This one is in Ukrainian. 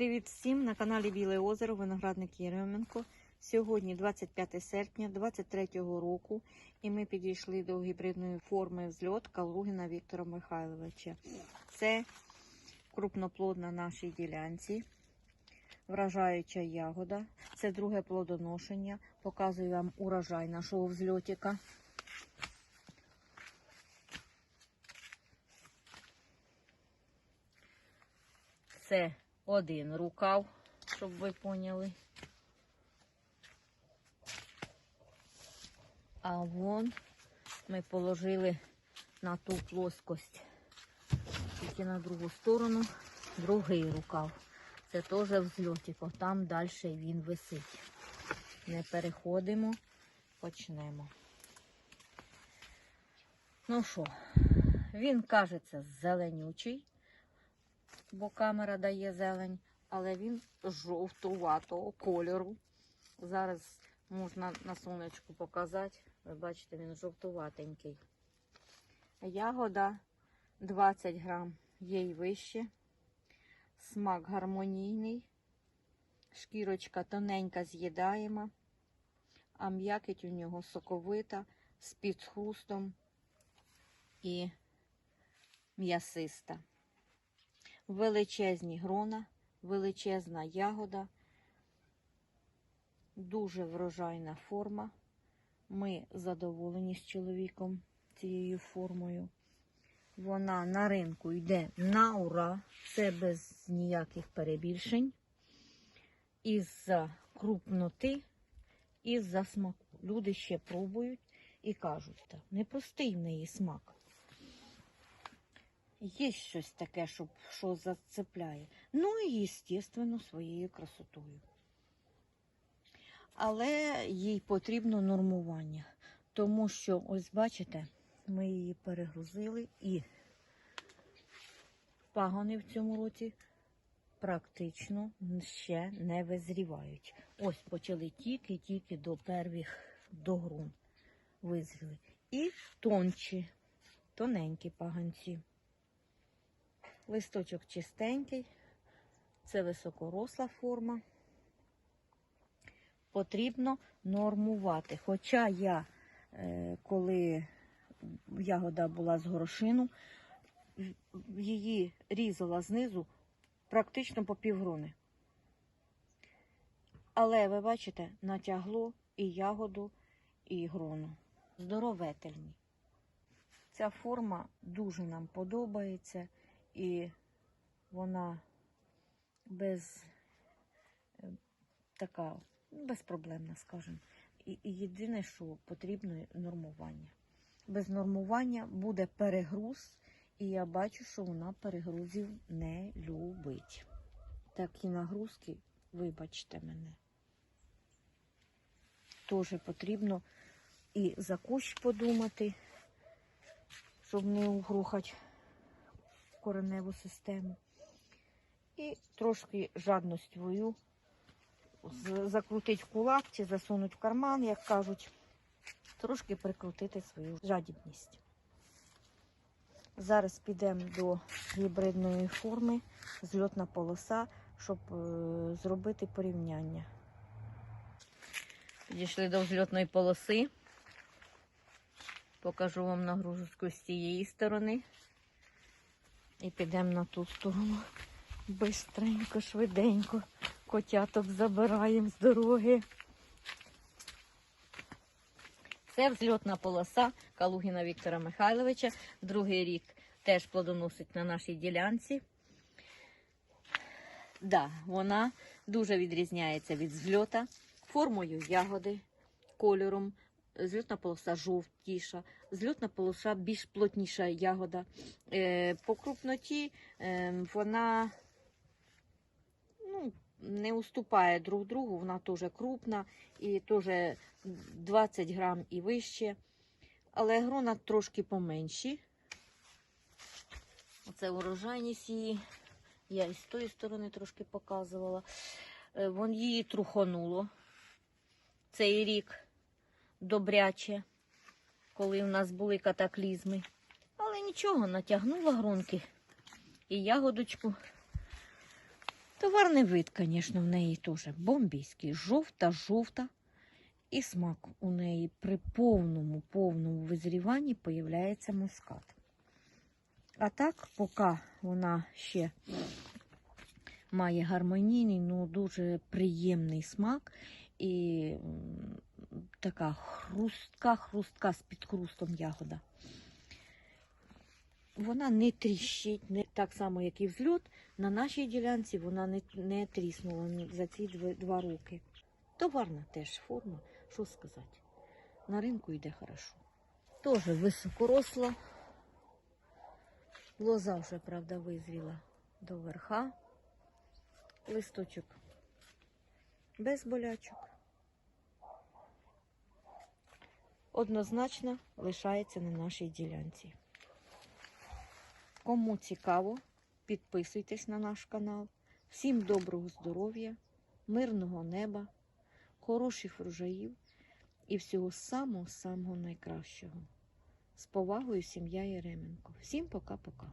Привіт всім на каналі Біле озеро, виноградник Єременко. Сьогодні 25 серпня 2023 року, і ми підійшли до гібридної форми взльот Калугіна Віктора Михайловича. Це крупноплод на нашій ділянці, вражаюча ягода. Це друге плодоношення. Показую вам урожай нашого взльотика. Це один рукав, щоб ви поняли. А вон ми положили на ту плоскость, тільки на другу сторону, другий рукав. Це теж взльотик, там далі він висить. Не переходимо, почнемо. Ну що, він кажеться зеленючий бо камера дає зелень, але він жовтуватого кольору. Зараз можна на сонечку показати. Ви бачите, він жовтуватенький. Ягода 20 грам, є й вище. Смак гармонійний, шкірочка тоненька з'їдаєма, а м'якить у нього соковита, з підхрустом і м'ясиста величезні грона, величезна ягода, дуже врожайна форма. Ми задоволені з чоловіком цією формою. Вона на ринку йде на ура, це без ніяких перебільшень. Із-за крупноти, із-за смаку. Люди ще пробують і кажуть, так, непростий в неї смак. Є щось таке, щоб, що зацепляє. Ну і, звісно, своєю красотою. Але їй потрібно нормування. Тому що, ось бачите, ми її перегрузили і пагони в цьому році практично ще не визрівають. Ось почали тільки-тільки до первих до грун визріли. І тончі, тоненькі паганці. Листочок чистенький, це високоросла форма. Потрібно нормувати. Хоча я, е, коли ягода була з горошину, її різала знизу практично по півгрони. Але ви бачите, натягло і ягоду, і грону. Здоровительні. Ця форма дуже нам подобається і вона без е, така безпроблемна, скажімо. І, і єдине, що потрібно нормування. Без нормування буде перегруз, і я бачу, що вона перегрузів не любить. Такі нагрузки, вибачте мене, теж потрібно і за кущ подумати, щоб не угрухати кореневу систему. І трошки жадність свою закрутити в кулак чи засунути в карман, як кажуть, трошки прикрутити свою жадібність. Зараз підемо до гібридної форми, зльотна полоса, щоб е, зробити порівняння. Підійшли до взльотної полоси. Покажу вам нагрузку з цієї сторони. І підемо на ту сторону. Бистренько, швиденько. Котяток забираємо з дороги. Це взльотна полоса Калугіна Віктора Михайловича. Другий рік теж плодоносить на нашій ділянці. Да, вона дуже відрізняється від зльота, формою ягоди, кольором. Зльотна полоса жовтіша, зльотна полоса більш плотніша ягода. Е, По крупноті е, вона ну, не уступає друг другу, вона теж крупна і теж 20 грам і вище. Але грона трошки поменші. Оце урожайність її. Я і з тої сторони трошки показувала. Е, Вон її трухонуло цей рік добряче, коли в нас були катаклізми. Але нічого, натягнула гронки і ягодочку Товарний вид, звісно, в неї теж бомбійський. Жовта-жовта. І смак у неї при повному повному визріванні появляється мускат. А так, поки вона ще має гармонійний, ну дуже приємний смак і така хрустка, хрустка з підхрустом ягода. Вона не тріщить, не так само, як і взльот. На нашій ділянці вона не, не тріснула за ці два, два роки. Товарна теж форма, що сказати. На ринку йде хорошо. Теж високоросла. Лоза вже, правда, визріла до верха. Листочок без болячок. Однозначно лишається на нашій ділянці. Кому цікаво, підписуйтесь на наш канал. Всім доброго здоров'я, мирного неба, хороших врожаїв і всього самого-самого найкращого. З повагою, сім'я Єременко. Всім пока-пока.